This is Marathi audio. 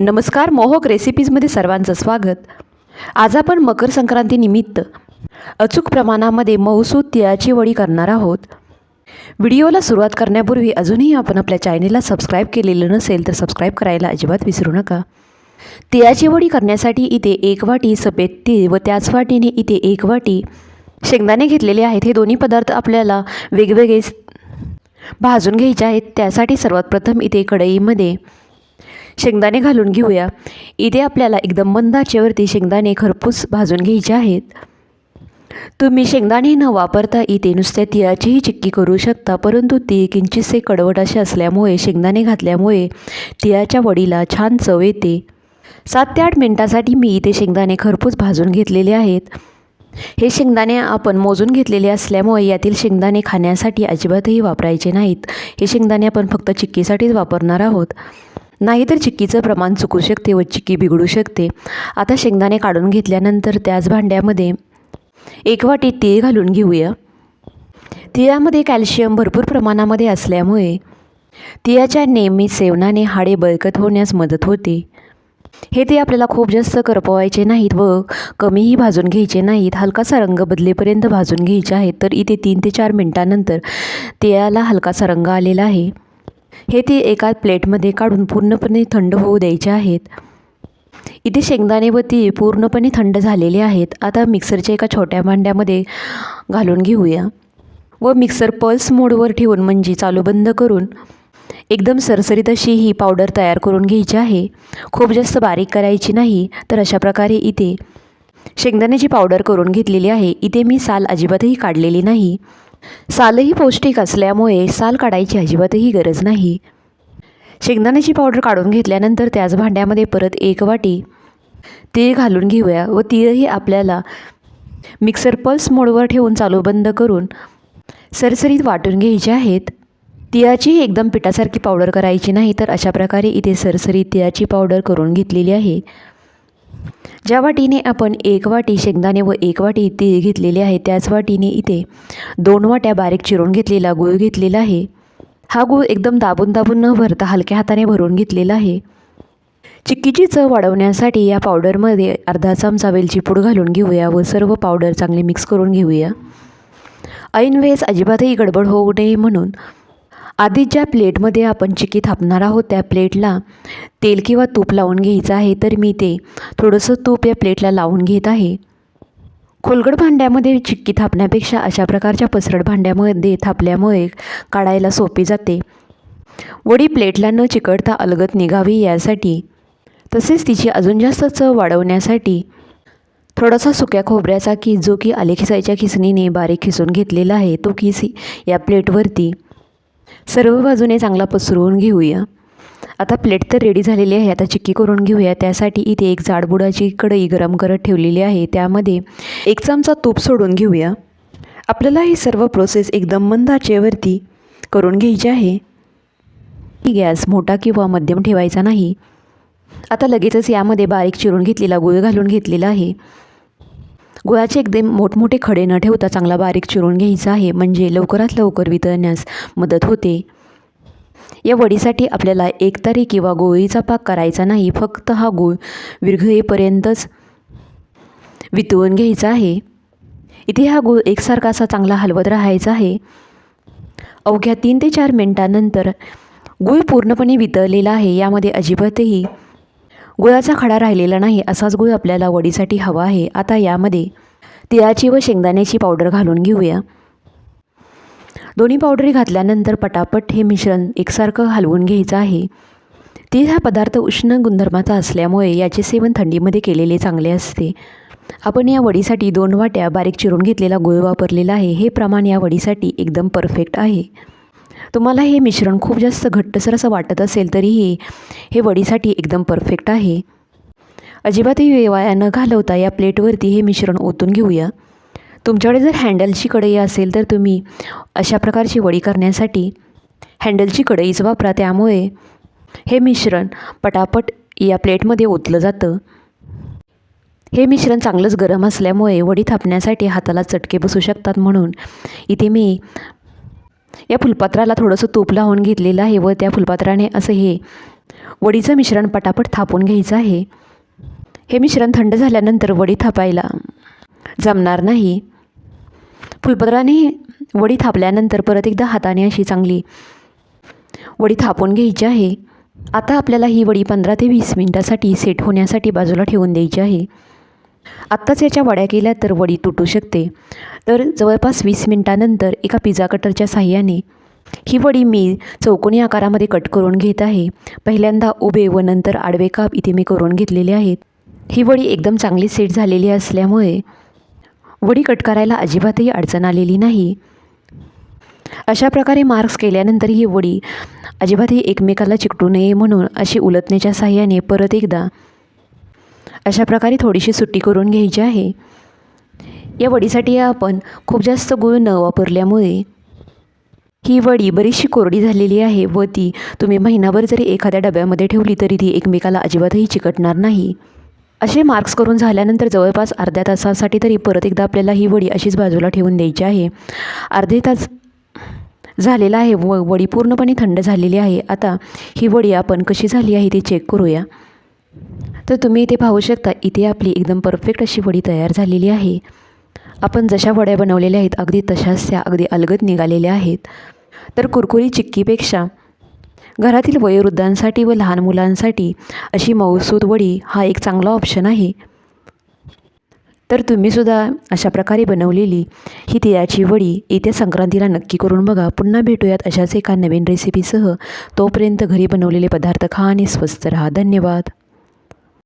नमस्कार मोहक रेसिपीजमध्ये सर्वांचं स्वागत. आज आपण मकर संक्रांतीनिमित्त अचूक प्रमाणामध्ये मऊसूद तिळाची वडी करणार आहोत. व्हिडिओला सुरुवात करण्यापूर्वी अजूनही आपण आपल्या चॅनेलला सबस्क्राईब केलेलं नसेल तर सबस्क्राईब करायला अजिबात विसरू नका. तिळाची वडी करण्यासाठी इथे एक वाटी सफेद तीळ व त्याच वाटीने इथे एक वाटी शेंगदाणे घेतलेले आहेत. हे दोन्ही पदार्थ आपल्याला वेगवेगळे भाजून घ्यायचे आहेत. त्यासाठी सर्वात प्रथम इथे कढईमध्ये शेंगदाणे घालून घेऊया. इथे आपल्याला एकदम मंद आचेवरती शेंगदाणे खरपूस भाजून घ्यायचे आहेत. तुम्ही शेंगदाणे न वापरता इथे नुसत्या तिळाचीही चिक्की करू शकता परंतु ती किंचितसे कडवट असे असल्यामुळे शेंगदाणे घातल्यामुळे तिळाच्या वडीला छान चव येते. सात ते आठ मिनटासाठी मी इथे शेंगदाणे खरपूस भाजून घेतलेले आहेत. हे शेंगदाणे आपण मोजून घेतलेले असल्यामुळे यातील शेंगदाणे खाण्यासाठी अजिबातही वापरायचे नाहीत. हे शेंगदाणे आपण फक्त चिक्कीसाठीच वापरणार आहोत. नाहीतर चिक्कीचं प्रमाण चुकू शकते व चिक्की बिघडू शकते. आता शेंगदाणे काढून घेतल्यानंतर त्याच भांड्यामध्ये एक वाटी तीळ घालून घेऊया. तिळामध्ये कॅल्शियम भरपूर प्रमाणामध्ये असल्यामुळे तिळाच्या नेहमी सेवनाने हाडे बळकट होण्यास मदत होते. हे ते आपल्याला खूप जास्त करपवायचे नाहीत व कमीही भाजून घ्यायचे नाहीत. हलकासा रंग बदलेपर्यंत भाजून घ्यायचे आहेत. तर इथे तीन ते चार मिनटानंतर तिळाला हलकासा रंग आलेला आहे. हे ते एका प्लेटमध्ये काढून पूर्णपणे थंड होऊ द्यायचे आहेत. इथे शेंगदाणे व ती पूर्णपणे थंड झालेले आहेत. आता मिक्सरच्या एका छोट्या भांड्यामध्ये घालून घेऊया. व मिक्सर पल्स मोडवर ठेवून म्हणजे चालू बंद करून एकदम सरसरीत अशी ही पावडर तयार करून घ्यायची आहे. खूप जास्त बारीक करायची नाही तर अशा प्रकारे इथे शेंगदाण्याची पावडर करून घेतलेली आहे. इथे मी साल अजिबातही काढलेली नाही. सालही पौष्टिक असल्यामुळे साल काढायची अजिबातही गरज नाही. शेंगदाण्याची पावडर काढून घेतल्यानंतर त्याच भांड्यामध्ये परत एक वाटी तीळ घालून घेऊया व तीळही आपल्याला मिक्सर पल्स मोडवर ठेवून चालू बंद करून सरसरीत वाटून घ्यायचे आहेत. तिळाची एकदम पिठासारखी पावडर करायची नाही तर अशा प्रकारे इथे सरसरीत तिळाची पावडर करून घेतलेली आहे. ज्या वाटीने आपण एक वाटी शेंगदाणे व एक वाटी तीळ घेतलेले आहे त्याच वाटीने इथे दोन वाट्या बारीक चिरून घेतलेला गूळ घेतलेला आहे. हा गूळ एकदम दाबून दाबून न भरता हलक्या हाताने भरून घेतलेला आहे. चिक्कीची चव वाढवण्यासाठी या पावडरमध्ये अर्धा चमचा वेलची पूड घालून घेऊया व सर्व पावडर चांगले मिक्स करून घेऊया. ऐनवेळेस अजिबातही गडबड होऊ नये म्हणून आधी ज्या प्लेटमध्ये आपण चिक्की थापणार आहोत त्या प्लेटला तेल किंवा तूप लावून घ्यायचं आहे तर मी ते थोडंसं तूप या प्लेटला लावून घेत आहे. खोलगड भांड्यामध्ये चिक्की थापण्यापेक्षा अशा प्रकारच्या पसरट भांड्यामध्ये थापल्यामुळे काढायला सोपी जाते. वडी प्लेटला न चिकटता अलगत निघावी यासाठी तसेच तिची अजून जास्त चव वाढवण्यासाठी थोडासा सुक्या खोबऱ्याचा की जो की आले खिसायच्या खिसणीने बारीक खिसून घेतलेला आहे तो किस या प्लेटवरती सर्व बाजूने चांगला पसरवून घेऊया. आता प्लेट तर रेडी झालेली आहे. आता चिक्की करून घेऊया. त्यासाठी इथे एक जाडबुडाची कढई गरम करत ठेवलेली आहे. त्यामध्ये एक चमचा तूप सोडून घेऊया. आपल्याला ही सर्व प्रोसेस एकदम मंद आचेवरती करून घ्यायची आहे. ही गॅस मोठा किंवा मध्यम ठेवायचा नाही. आता लगेचच यामध्ये बारीक चिरून घेतलेला गुळ घालून घेतलेला आहे. गुळाचे एकदम मोठमोठे खडे न ठेवता चांगला बारीक चिरून घ्यायचा आहे. म्हणजे लवकरात लवकर वितळण्यास मदत होते. या वडीसाठी आपल्याला एकतारी किंवा गोळीचा पाक करायचा नाही. फक्त हा गूळ विरघळेपर्यंतच वितळून घ्यायचा आहे. इथे हा गुळ एकसारखा असा चांगला हलवत राहायचा आहे. अवघ्या तीन ते चार मिनटानंतर गुळ पूर्णपणे वितळलेला आहे. यामध्ये अजिबातही गुळाचा खडा राहिलेला नाही असाच गुळ आपल्याला वडीसाठी हवा आहे. आता यामध्ये तिळाची व शेंगदाण्याची पावडर घालून घेऊया. दोन्ही पावडरी घातल्यानंतर पटापट हे मिश्रण एकसारखं हलवून घ्यायचं आहे. तीळ हा पदार्थ उष्ण गुणधर्माचा असल्यामुळे याचे सेवन थंडीमध्ये केलेले चांगले असते. आपण या वडीसाठी दोन वाट्या बारीक चिरून घेतलेला गुळ वापरलेला आहे. हे प्रमाण या वडीसाठी एकदम परफेक्ट आहे. तुम्हाला हे मिश्रण खूप जास्त घट्टसर असं वाटत असेल तरीही हे वडीसाठी एकदम परफेक्ट आहे. अजिबातही वेवाया न घालवता या प्लेटवरती हे मिश्रण ओतून घेऊया. तुमच्याकडे जर हँडलची कढई असेल तर तुम्ही अशा प्रकारची वडी करण्यासाठी हँडलची कढईच वापरा. त्यामुळे हे मिश्रण पटापट या प्लेटमध्ये ओतलं जातं. हे मिश्रण चांगलंच गरम असल्यामुळे वडी थापण्यासाठी हाताला चटके बसू शकतात म्हणून इथे मी या फुलपात्राला थोडंसं तूप लावून घेतलेलं आहे व त्या फुलपात्राने असं हे वडीचं मिश्रण पटापट थापून घ्यायचं आहे. हे मिश्रण थंड झाल्यानंतर वडी थापायला जमणार नाही. फुलपात्राने वडी थापल्यानंतर परत एकदा हाताने अशी चांगली वडी थापून घ्यायची आहे. आता आपल्याला ही वडी पंधरा ते वीस मिनटासाठी सेट होण्यासाठी बाजूला ठेवून द्यायची आहे. आत्ताच याच्या वड्या केल्या तर वडी तुटू शकते. तर जवळपास वीस मिनटानंतर एका पिझ्झा कटरच्या साह्याने ही वडी मी चौकोनी आकारामध्ये कट करून घेत आहे. पहिल्यांदा उभे व नंतर आडवे काप इथे मी करून घेतलेले आहेत. ही वडी एकदम चांगली सेट झालेली असल्यामुळे वडी कट करायला अजिबातही अडचण आलेली नाही. अशा प्रकारे मार्क्स केल्यानंतर ही वडी अजिबातही एकमेकाला चिकटू नये म्हणून अशी उलटण्याच्या साह्याने परत एकदा अशा प्रकारे थोडीशी सुट्टी करून घ्यायची आहे. या वडीसाठी आपण खूप जास्त गूळ न वापरल्यामुळे ही वडी बरीचशी कोरडी झालेली आहे व ती तुम्ही महिनाभर जरी एखाद्या डब्यामध्ये ठेवली तरी ती एकमेकाला अजिबातही चिकटणार नाही. असे मार्क्स करून झाल्यानंतर जवळपास अर्ध्या तासासाठी तरी परत एकदा आपल्याला ही वडी अशीच बाजूला ठेवून द्यायची आहे. अर्धे तास झालेला आहे व वडी पूर्णपणे थंड झालेली आहे. आता ही वडी आपण कशी झाली आहे ती चेक करूया. तर तुम्ही इथे पाहू शकता इथे आपली एकदम परफेक्ट अशी वडी तयार झालेली आहे. आपण जशा वड्या बनवलेल्या आहेत अगदी तशाच त्या अगदी अलगद निघालेल्या आहेत. तर कुरकुरी चिक्कीपेक्षा घरातील वयोवृद्धांसाठी व लहान मुलांसाठी अशी मऊसूद वडी हा एक चांगला ऑप्शन आहे. तर तुम्हीसुद्धा अशा प्रकारे बनवलेली ही तिळाची वडी येत्या संक्रांतीला नक्की करून बघा. पुन्हा भेटूयात अशाच एका नवीन रेसिपीसह तोपर्यंत घरी बनवलेले पदार्थ खा आणि स्वस्त राहा. धन्यवाद.